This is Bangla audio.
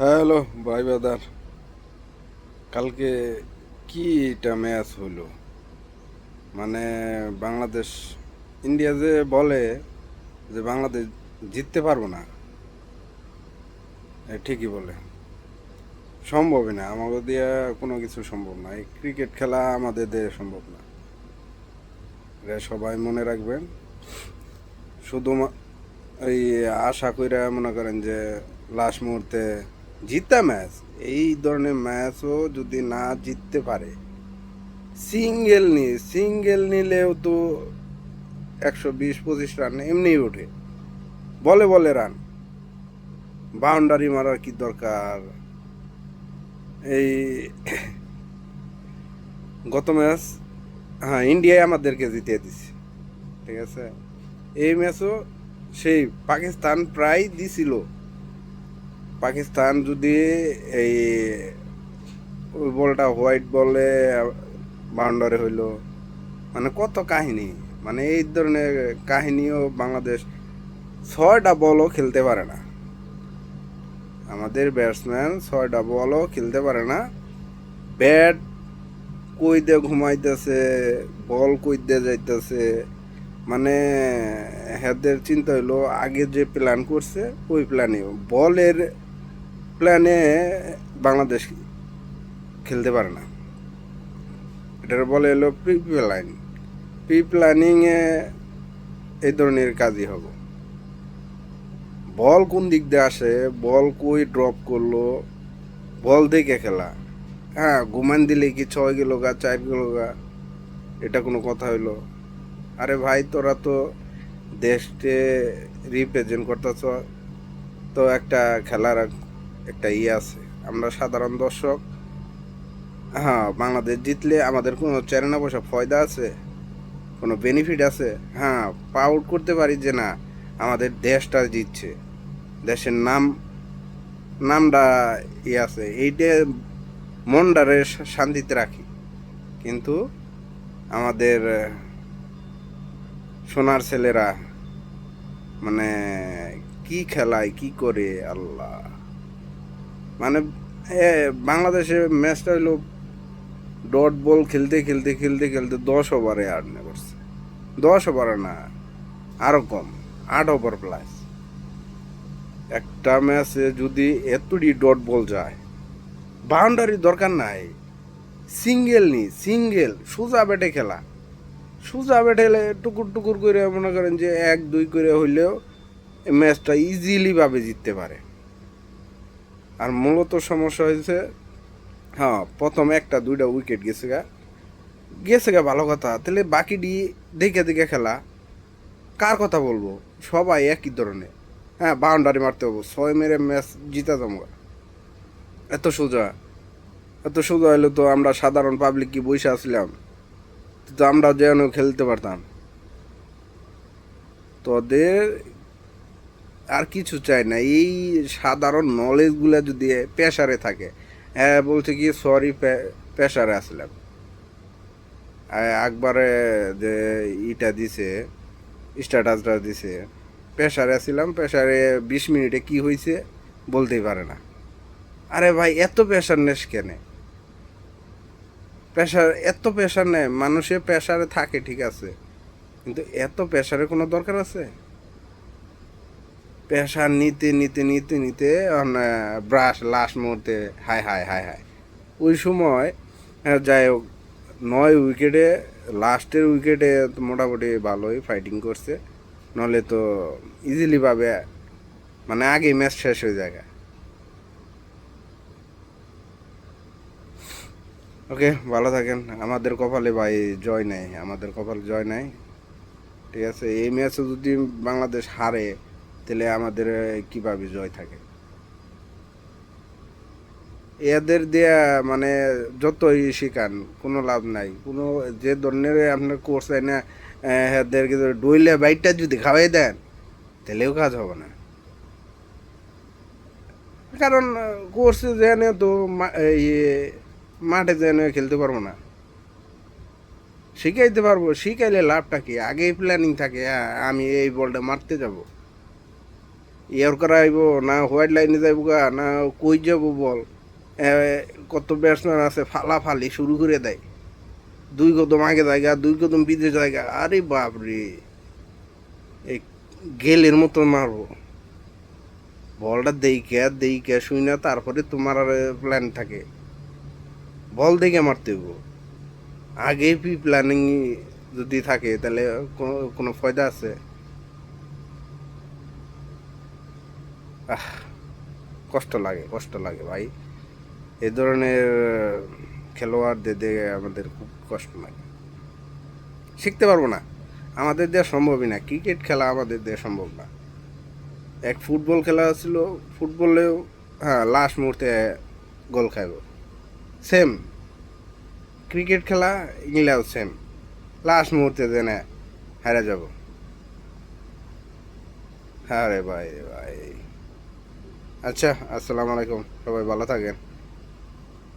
হ্যালো, ভাই বাদার কালকে কি এটা ম্যাচ হলো? মানে বাংলাদেশ, ইন্ডিয়া যে বলে যে বাংলাদেশ জিততে পারব না ঠিকই বলে। সম্ভবই না, আমাদের দিয়ে কোনো কিছু সম্ভব না। এই ক্রিকেট খেলা আমাদের দিয়ে সম্ভব না। এটা সবাই মনে রাখবেন শুধু এই আশা কইরা মনে করেন যে লাস্ট মুহূর্তে জিতা ম্যাচ, এই ধরনের ম্যাচও যদি না জিততে পারে, সিঙ্গেল নি, সিঙ্গেল নিলেও তো একশো বিশ, পঁচিশ রান এমনিই ওঠে। বলে বলে রান। বাউন্ডারি মারার কি দরকার? এই গত ম্যাচ হ্যাঁ ইন্ডিয়ায় আমাদেরকে জিতিয়ে দিছে, ঠিক আছে? এই ম্যাচও সেই পাকিস্তান প্রায় দিছিল। পাকিস্তান যদি এই বলটা হোয়াইট বলে বাউন্ডারি হইল মানে কত কাহিনী? মানে এই ধরনের কাহিনীও বাংলাদেশ ছয়টা বলও খেলতে পারে না। আমাদের ব্যাটসম্যান ছয়টা বলও খেলতে পারে না। ব্যাট কই দিয়ে ঘুমাইতেছে বল কই দিয়ে যাইতেছে মানে হেদের চিন্তা হইল, আগে যে প্ল্যান করছে, ওই প্ল্যানে বলের প্ল্যানে বাংলাদেশ খেলতে পারে না। এটার বলে এলো প্রি প্ল্যান প্রি প্ল্যানিংয়ে এই ধরনের কাজই হবে। বল কোন দিক দিয়ে আসে, বল কই ড্রপ করল, বল দেখে খেলা। হ্যাঁ ঘুমান দিলে কি ছয় গেল গা, চার গেল গা, এটা কোনো কথা হইল। আরে ভাই, তোরা তো দেশকে রিপ্রেজেন্ট করতেছ, তো একটা খেলার একটা ইয়ে আছে। আমরা সাধারণ দর্শক। হ্যাঁ বাংলাদেশ জিতলে আমাদের কোনো চ্যানেল পয়সা ফয়দা আছে, কোনো বেনিফিট আছে? হ্যাঁ পাউট করতে পারি যে না, আমাদের দেশটা জিতছে। দেশের নাম, নামটা ইয়ে আছে, এইটা মনটারে শান্তিতে রাখি। কিন্তু আমাদের সোনার ছেলেরা মানে কি খেলায়, কি করে, আল্লাহ। মানে বাংলাদেশে ম্যাচটা হইল ডট বল খেলতে খেলতে খেলতে খেলতে দশ ওভারে আর্নে করছে। দশ ওভারে না আরও কম, আট ওভার প্লাস একটা ম্যাচে যদি এতটি ডট বল যায় বাউন্ডারি দরকার নাই। সিঙ্গেল নি সিঙ্গেল সোজা ব্যাটে খেলা। সোজা ব্যাটে টুকুর টুকুর করে মনে করেন যে এক, দুই করে হইলেও ম্যাচটা ইজিলিভাবে জিততে পারে। আর মূলত সমস্যা হয়েছে হ্যাঁ প্রথম একটা, দুইটা উইকেট গেছে গা। গেছে গা ভালো কথা, তাহলে বাকিটি দেখে দেখে খেলা। কার কথা বলব? সবাই একই ধরনের। হ্যাঁ বাউন্ডারি মারতে হব, ছয় মেরে ম্যাচ জিতা জমগা এত সোজা এত সোজা হলে তো আমরা সাধারণ পাবলিক কি বসে আসলাম তো আমরা যেন খেলতে পারতাম। তোদের আর কিছু চাই না। এই সাধারণ নলেজগুলো যদি পেশারে থাকে হ্যাঁ বলছে কি সরি পেশারে আসলাম। একবারে যে ইটা দিছে স্ট্যাটাসটা দিছে পেশারে আসছিলাম পেশারে বিশ মিনিটে কি হয়েছে বলতেই পারে না। আরে ভাই, এত প্রেশার নেস কেনে? প্রেশার এত প্রেশার নেয়, মানুষের প্রেশারে থাকে, ঠিক আছে। কিন্তু এত প্রেশারের কোনো দরকার আছে? প্রেশার নিতে নিতে নিতে নিতে ব্রাশ লাস্ট মুহূর্তে হায় হায় হায় হায় ওই সময় আহ, যাই হোক নয় উইকেটে লাস্টের উইকেটে মোটামুটি ভালোই ফাইটিং করছে। নলে তো ইজিলি পাবে মানে আগেই ম্যাচ শেষ হয়ে যায় ওকে ভালো থাকেন। আমাদের কপালে ভাই জয় নাই আমাদের কপালে জয় নাই। ঠিক আছে এই ম্যাচে যদি বাংলাদেশ হারে তাহলে আমাদের কীভাবে জয় থাকে? এদের দেয়া মানে যতই শিখান, কোনো লাভ নাই। কোনো যে ধরনের আপনার কোর্স হয় না এদেরকে ডইলে বাইকটা যদি খাওয়াই দেন, তাহলেও কাজ হবে না। কারণ কোর্স যেন তো মাঠে যেন খেলতে পারব না। শিখাইতে পারব, শিখাইলে লাভটা কি? আগেই প্ল্যানিং থাকে আমি এই বলটা মারতে যাব। ইয়ার করা আইব না হোয়াইট লাইনে যাইব গা, না কই যাব বল। কত ব্যাটসম্যান আছে ফালাফালি শুরু করে দেয়। দুই কদম আগে জায়গা, দুই কদম বিদেশ জায়গা। আরে বাপরে, এই গেলের মতো মারবো। বলটা দেইকে দেইকে শুই না তারপরে তোমার আর প্ল্যান থাকে। বল দেখে মারতে হইব। আগে পি প্ল্যানিং যদি থাকে, তাহলে কোনো ফায়দা আছে? আহ, কষ্ট লাগে কষ্ট লাগে ভাই। এ ধরনের খেলোয়াড়দের আমাদের খুব কষ্ট লাগে। শিখতে পারব না। আমাদের দেওয়া সম্ভবই না। ক্রিকেট খেলা আমাদের দেওয়া সম্ভব না। এক ফুটবল খেলা ছিল, ফুটবলেও হ্যাঁ লাস্ট মুহূর্তে গোল খাইব। সেম ক্রিকেট খেলা ইংল্যাও সেম লাস্ট মুহূর্তে দেনে হেরে যাব। হ্যাঁ রে ভাই রে ভাই। আচ্ছা আসসালামু আলাইকুম। সবাই ভালো থাকেন।